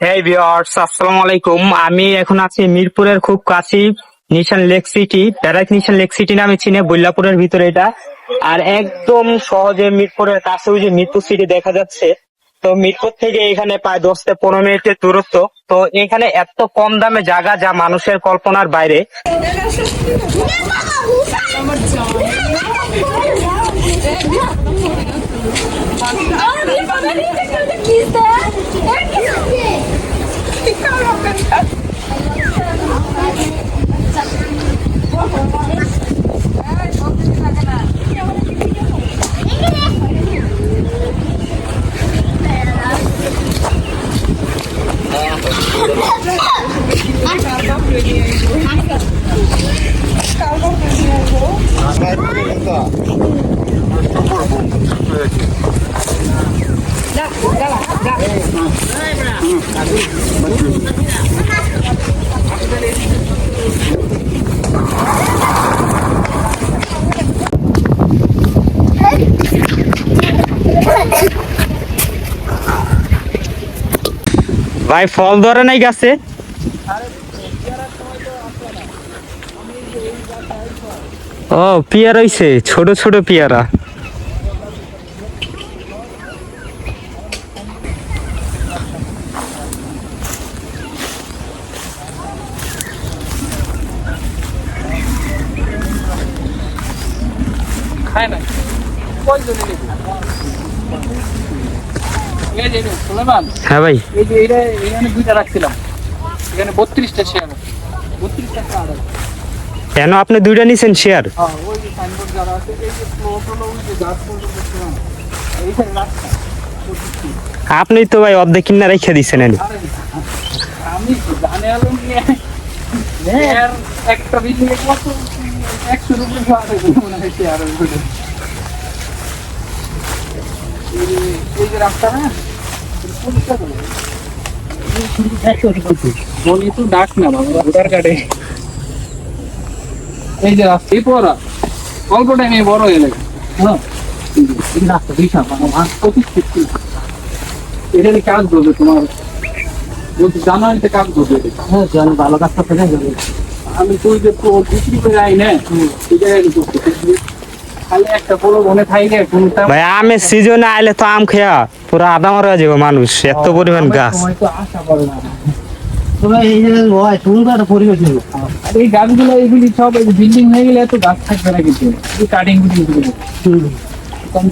এই ভিউয়ার্স আসসালামু আলাইকুম। আমি এখন আছি মিরপুরের খুব কাছে Nishan lake city direct Nishan lake city নামে চিনে বল্লাপুরের ভিতরে এটা। আর একদম সহজে মিরপুরের কাছে ওই যে মিরপুর সিটি দেখা যাচ্ছে। তো মিরপুর থেকে এখানে প্রায় দশ থেকে পনেরো মিনিটের দূরত্ব। তো এখানে এত কম দামে জায়গা যা মানুষের কল্পনার বাইরে। Dah, dah lah, dah. Dah, dah. ভাই ফল ধরে নাই গাছে? ও পেয়ারা হইছে ছোট ছোট পেয়ারা। খায় না কয়জনে নেবে এই যে এই সুলেমান হ্যাঁ ভাই। এই যে এখানে দুইটা রাখছিলাম। এখানে বত্রিশটা শেয়ার বত্রিশটা কার্ড আছে। কেন? আপনি দুইটা নিছেন শেয়ার হ্যাঁ। আপনি তো ভাই অর্ধেক কিনা রেখে দিচ্ছেন। আমি হয় এই যে রাস্তা না করে বলি তো ডাক না বাবা ভোটার কার্ডে এই যে রাস্তা এই পড়া। অল্প টাইমে বড় হয়ে গেলে হ্যাঁ। রাস্তা বিশাল মানে পঁচিশ এটা কাজ করবে তোমার। বলছি জানুয়ারিতে কাজ করবে হ্যাঁ জন ভালো কাজটা ফেলে যাবে আমি তো ওই যে বিক্রি করে আই না এই জায়গায় ভাই আমের সিজনে আইলে তো আম খেয়া পুরো আদা মারা যাবে মানুষ এত পরিমাণ গাছ। তো আশা করে না। তবে এই গাছগুলো এইগুলি সব বিল্ডিং হয়ে গেলে এত গাছ থাকবে না কিন্তু। কাটিং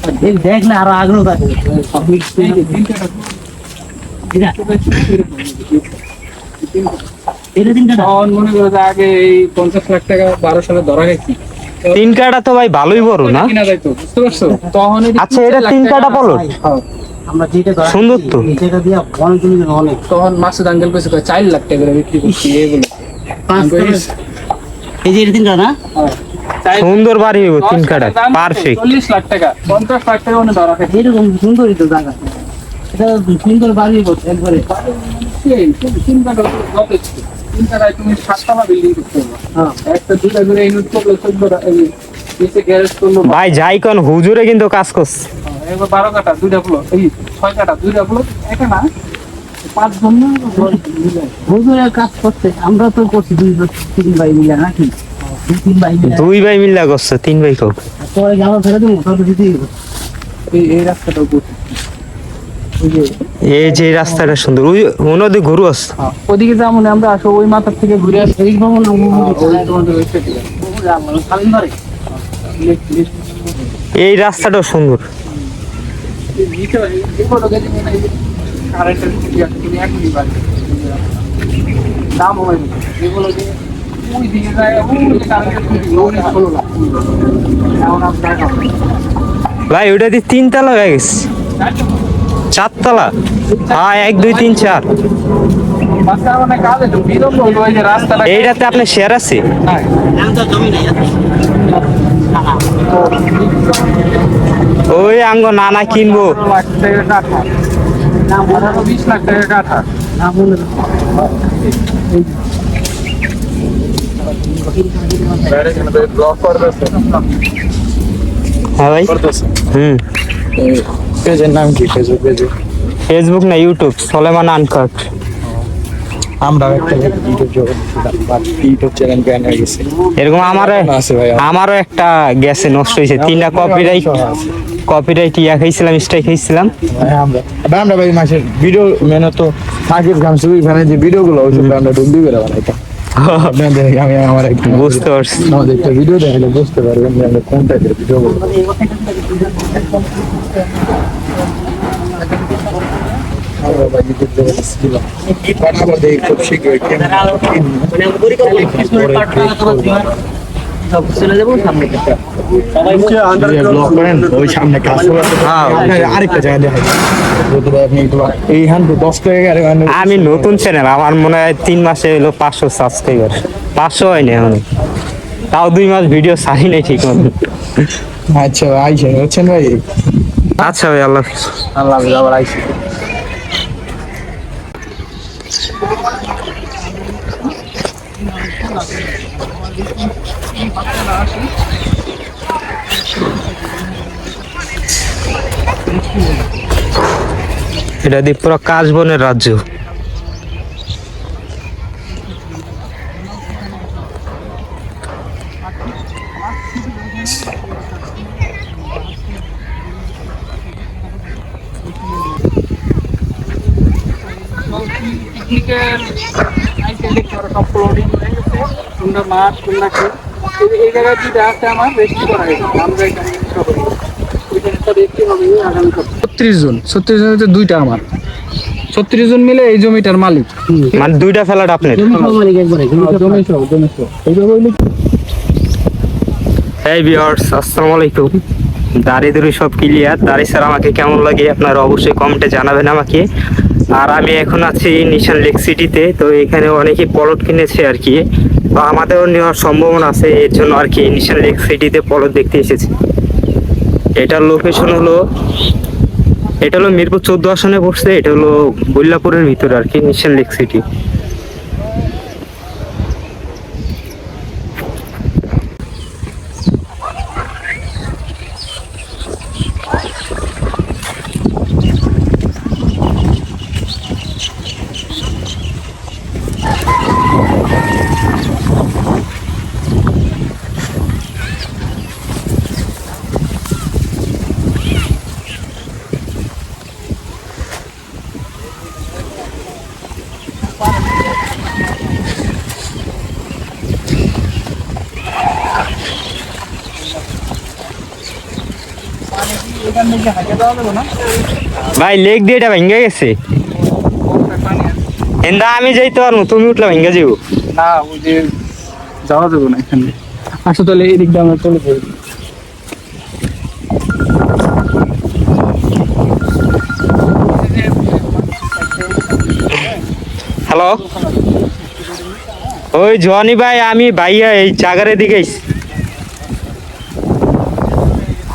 থাকবে দেখলে আরও আগ্রহ থাকে সব mix এই করে। যে তিনটা এটা এটা তিনটা। মনে করো আগে এই পঞ্চাশ লাখ টাকা বারো সালে ধরা গেছি তিন কাটা তো ভাই ভালোই বড় না? বুঝতে পারছ? তখন আচ্ছা, এটা তিন কাটা পলট? হ্যাঁ। আমরা যেটা সুন্দর তো। যেটা দিয়ে অনেক জমি জমি অনেক। তখন মাসুদ আঙ্কেল কইছে কয় চার লাখ টাকা করে বিক্রি করছি এগুলো পাঁচ আমি কই, তলা- এই যে এটা তিনটা না? হ্যাঁ। সুন্দর বাড়ি হইব তিন কাটা পারফেক্ট চল্লিশ লাখ টাকা পঞ্চাশ লাখ টাকা ধরা এরকম সুন্দরই তো জায়গা। এটা সুন্দর বাড়ি একবারে তিন কাটা যথেষ্ট। তিন তুমি সাততলা বিল্ডিং করতে পারবা হ্যাঁ। একটা দুটা করে ইউনিট করলে নিচে গ্যারেজ করল ভাই যাই কোন হুজুরে কিন্তু কাজ করছে। হ্যাঁ, এবার বারো কাটা দুইটা ফ্লোর এই ছয় কাটা দুইটা ফ্লোর এটা না পাঁচ জন না দশ হুজুরের কাজ করছে আমরা তো করছি দুই তিন ভাই মিলে নাকি? দুই তিন ভাই দুই ভাই মিল্লা করছে তিন ভাই কোক ফেলে দেবো? দিতেই এই এই রাস্তাটাও করছে। এই যে রাস্তাটা সুন্দর ওই ওনদি ঘুরু আছে হ্যাঁ, ওদিকে যেমন আমরা আসো ওই মাথার থেকে ঘুরে আসি এই ভবন লিফট। এই রাস্তাটাও সুন্দর হয়। দাম হয় এগুলো যে ওই দিকে যায়, ওই কারেন্টের খুঁটি, ষোলো লাখ। এখন। ভাই ওটা দিয়ে তিনতলা হয়ে গেছে চারতলা। হ্যাঁ এক দুই তিন চার। এইটাতে আপনার শেয়ার আছে? ওই আঙ্গ নানা কিনবো। বিশ লাখ টাকা কাঠা হ্যাঁ ভাই। হুম। পেজের নাম কি ফেসবুক পেজে ফেসবুক না ইউটিউব সলেমান আনকাট আমরা একটা ইউটিউব জগৎ বাট ইউটিউব চ্যানেল ব্যান হয়ে গেছে। এরকম আমার আছে ভাই আমারও একটা গেছে নষ্ট হয়েছে। তিনটা কপিরাইট কপিরাইট ইয়া খাইছিলাম স্ট্রাইক খাইছিলাম। আমরা আমরা ভাই মাসের ভিডিও মেনে তো সাকিব খান সুবি খানের যে ভিডিওগুলো ওই সব আমরা ডুবি করে বানাইতাম। আপনাদের আমি আমার একটু বুঝতে পারছি। আমাদের একটা ভিডিও দেখালে বুঝতে পারবেন যে আমরা কোন টাইপের ভিডিও করব খুব শীঘ্রই চলে যাব সামনে ব্লগ করেন ওই সামনে কাজ করে হ্যাঁ, আরেকটা জায়গা গাড়ি মানে আমি নতুন চ্যানেল আমার মনে হয় তিন মাসে হলো পাঁচশো সাবস্ক্রাইবার পাঁচশো হয়নি এখন। তাও দুই মাস ভিডিও ছাড়ি নাই ঠিক মতো আচ্ছা আইসেন বুঝছেন ভাই? আচ্ছা ভাই আল্লাহ। আল্লাহ হাফিজ, এটা দিয়ে পুরো কাশবনের রাজ্য। পারো সব ফ্লোরিং সুন্দর মাঠ সুন্দর এই- জায়গায় দুইটা আছে আমার করা হয়েছে। আমরা এখানে ছত্রিশ জন। ছত্রিশ জনের দুইটা আমার। ছত্রিশ জন মিলে এই জমিটার মালিক। মানে দুইটা ফেলাটা হইলে এই ভিউয়ার্স আসসালামু আলাইকুম। দাড়ি দুড়ি সব ক্লিয়ার দাড়ি স্যার আমাকে কেমন লাগে আপনারা অবশ্যই কমেন্টে জানাবেন আমাকে। আর আমি এখন আছি নিশান লেক সিটিতে তো এখানে অনেকে পলট কিনেছে আর কি। তো আমাদেরও নেওয়ার সম্ভাবনা আছে, এর জন্য আর কি ইনিশিয়াল লেক সিটিতে পলট দেখতে এসেছি। এটার লোকেশন হলো, এটা হলো মিরপুর চোদ্দ আসনে বসছে, এটা হলো বল্লাপুরের ভিতরে আর কি ইনিশিয়াল লেক সিটি ভাই লেক দিয়ে এটা ভেঙে গেছে। এন্দা আমি যাইতে পারব তুমি উঠলে ভেঙে যাব না ওই যে যাওয়া যাবে না এখানে আসো তাহলে এই দিক দিয়ে আমরা চলে যাই হ্যালো ওই জনি ভাই আমি ভাইয়া এই চাগারের দিকে।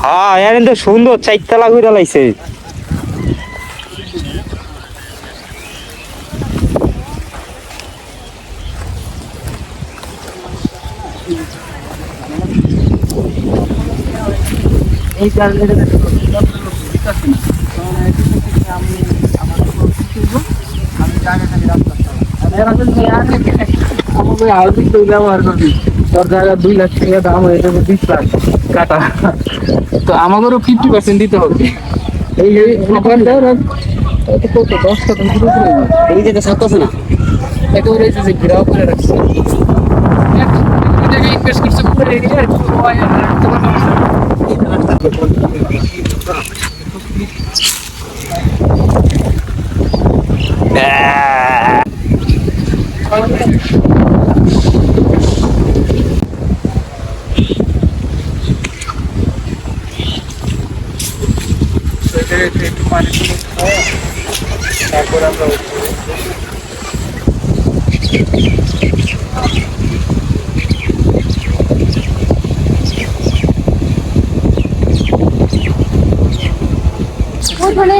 হ্যাঁ এর তো সুন্দর চাইতলা করে লাইছে। এই কারণে ব্যবহার জায়গা দুই লাখ টাকা দাম হয়ে যাবে, বিশ লাখ। কাটা। তো আমাদেরও ফিফটি পার্সেন্ট দিতে হবে। এই এই কত? দশ শতাংশ এই যে সাতশো না। একেবারে এই যে ঘেরাও করে রাখছে। ইনভেস্ট করছে পুরো এরিয়া আর সবাই রাখতে পারবে না। একটু পানি তারপর আমরা করে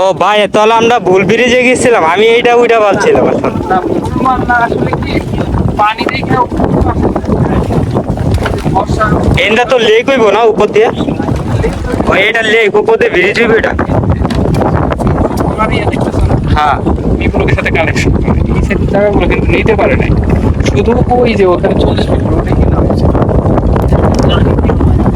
ও ভাই, তাহলে আমরা ভুল ব্রিজে গেছিলাম। আমি এইটা ওইটা বর্ষা এটা তো লেক হইব না উপর দিয়ে? এটা লেক উপর দিয়ে ব্রিজ হইব এটা? হ্যাঁ। সাথে কানেকশন নিতে পারে নাই। শুধু ওই যে ওখানে চল্লিশ মিটার ওটাই কিন্তু আছে মানে আমাকে ওটা দেওয়া দিচ্ছে না আমাকে দিচ্ছি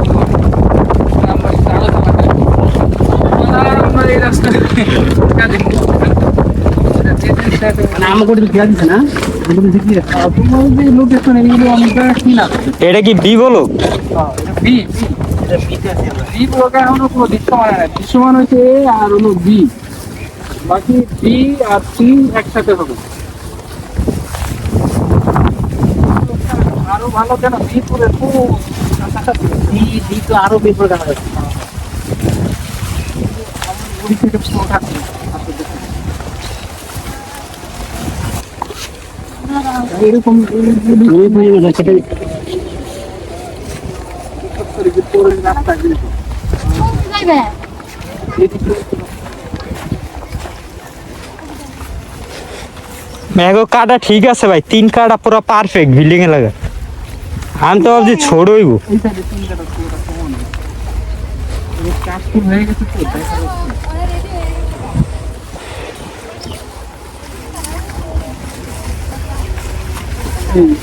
তোমার যে লোকেশন এগুলো আমরা কি না এটা কি বি বলো? বি বি এখনও কোনো দৃশ্যমান নাই দৃশ্যমান হচ্ছে আর হলো বি বাকি বি আর সি একসাথে হবে আরও ভালো কেন বি পুরে খুব দি দি তো আরও যাচ্ছে ওই থেকে পুরো থাকছে এরকম আমি বুঝি না সেটা রাস্তা ম্যাগো কাটা ঠিক আছে ভাই তিন কাটা পুরো পারফেক্ট বিল্ডিং এ লাগা আমি তো ভাবছি ছোট হইব এই সাইডে তিনটা পুরোটা সমান কাজ শুরু হয়ে গেছে তো দেখা যাচ্ছে এই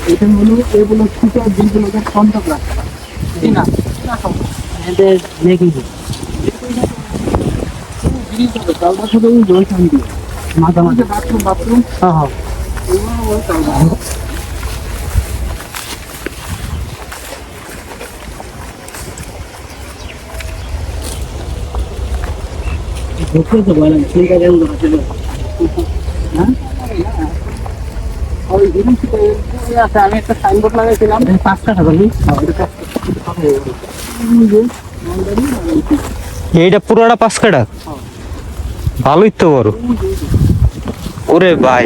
এটা হলো এগুলো ছোট দিনগুলোকে কন্ট্যাক্ট রাখা এই না এদের দেখি জিনিস শুধু জল মাথা মাথা বাথরুম বাথরুম হ্যাঁ হ্যাঁ ওই কালটা দেখতে তো বলেন ঠিক আছে আছে হ্যাঁ ওই জিনিসটা এই আছে আমি একটা সাইনবোর্ড লাগাইছিলাম এই পাঁচ এইটা পুরোটা পাঁচ কাটা ভালোই তো বড় ওরে ভাই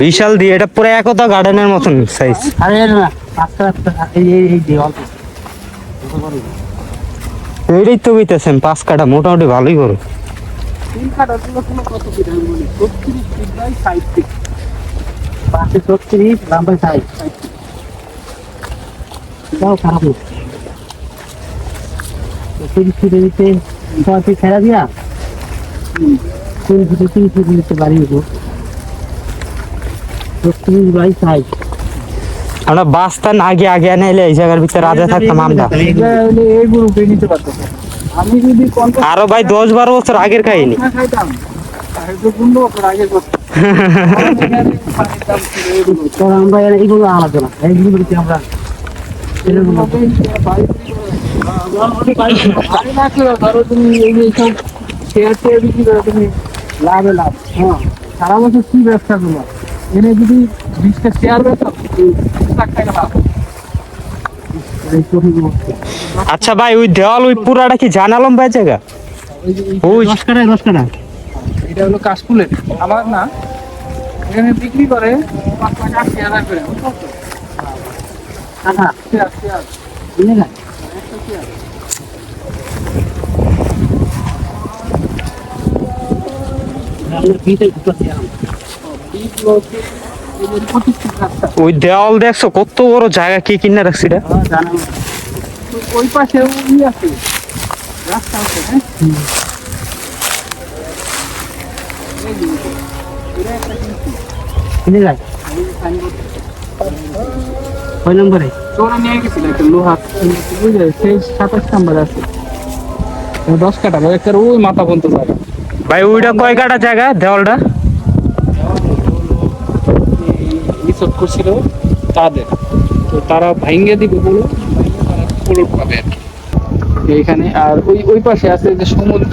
বিশাল দিয়ে এটা পুরো একতা গার্ডেনের মতন সাইজ আরে না এইটাই তো বইতেছেন পাঁচ কাটা মোটামুটি ভালোই বড় তিন কোনো কত ফিট আমি বলি ছত্রিশ ফিট বাই ফিট ছত্রিশ সাইজ এটাও খারাপ না তিরিশ ফিটে দিতে ছয় ফিট ছেড়া দিয়া তিন ফিটে তিন ফিট দিতে পারি গো ছত্রিশ বাই সাইজ আমরা বাসটা না আগে আগে আনাইলে এই জায়গার ভিতরে রাজা থাকতাম আমরা। এই গ্রুপে নিতে পারতো আমি যদি আরও ভাই দশ বারো বছর আগের কাহিনী। না খাইতাম তাহলে তো পনেরো বছর আমরা এইগুলো আলাদা না এইগুলো আমরা ধরো তুমি শেয়ার টেয়ার বিক্রি করে তুমি লাভে লাভ হ্যাঁ সারা বছর কি ব্যবসা তোমার এনে যদি বিশটা শেয়ার বেচো লাখ টাকা লাভ আচ্ছা ভাই ওই দেওয়াল ওই পুরাটা কি জানালাম ভাই জায়গা? ওই এটা হলো কাশফুলের। আমার না এখানে বিক্রি করে পাঁচ আশি হাজার না? ওই দেওয়াল দেখছ কত বড় জায়গা কে কিনে রাখছি রে ওই পাশে ওই আছে। রাস্তা আছে হ্যাঁ? কয় নম্বরে? চোরা নিয়ে গেছিল একটা লোহা। বুঝলে সেই সাতাশ নাম্বার আছে। দশ কাটা ওই একটা ওই মাথা পর্যন্ত যাবে। ভাই ওইটা কয় কাটা জায়গা দেওয়ালটা? রিসোর্ট করছিল তাদের। তো তারা ভাইঙ্গে দিবে বলে তারা পাবে। আর কি। এইখানে আর ওই ওই পাশে আছে যে সমুদ্র।